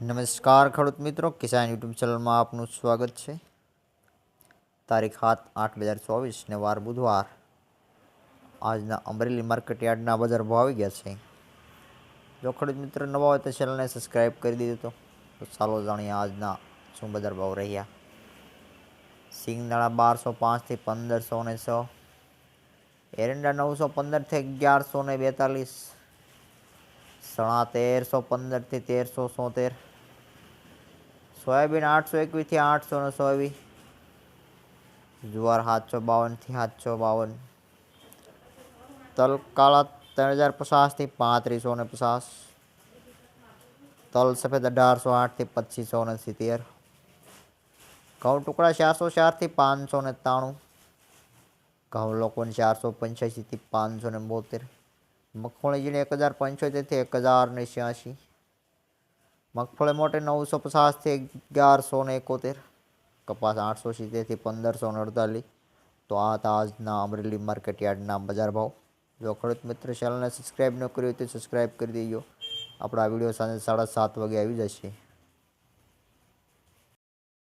નમસ્કાર ખેડૂત મિત્રો, કિસાન યુટ્યુબ ચેનલમાં આપનું સ્વાગત છે. તારીખ સાત આઠ બે હજાર ચોવીસને વાર બુધવાર. આજના અમરેલી માર્કેટ યાર્ડના બજાર ભાવ આવી ગયા છે. જો ખેડૂત મિત્ર નવા હોય તો ચેનલને સબસ્ક્રાઈબ કરી દીધું તો. ચાલો જાણીએ આજના શું બજાર ભાવ રહ્યા. સિંગદાણા બારસો પાંચથી પંદરસો ને સો. એરંડા નવસો પંદરથી અગિયારસો ને બેતાલીસ. સણા તેરસો પંદરથી તેરસો સોતેર. સોયાબીન આઠસો એકવીસથી આઠસો ને સોયાબીન. જુવાર સાતસો બાવનથી સાતસો બાવન. તલ કાળા ત્રણ હજાર પચાસથી પાંત્રીસો ને પચાસ. તલ સફેદ અઢારસો આઠથી પચીસો ને સિત્તેર. ઘઉં ટુકડા ચારસો ચારથી પાંચસો ને ત્રાણું ઘઉં લોકોને ચારસો પંચ્યાસીથી પાંચસો ને બોતેર. મગફળી ઝીણી એક હજાર પંચોતેરથી એક હજાર ને છ્યાસી. મગફળી માટે નવસો પચાસથી અગિયારસો ને એકોતેર, કપાસ આઠસો સિત્તેરથી પંદરસો ને અડતાલીસ. તો આ હતા આજના અમરેલી માર્કેટ યાર્ડના બજાર ભાવ. જો ખેડૂત મિત્ર ચેનલને સબસ્ક્રાઈબ ન કર્યું હોય તો સબસ્ક્રાઈબ કરી દેજો. આપણા વીડિયો સાંજે સાડા સાત વાગે આવી જશે.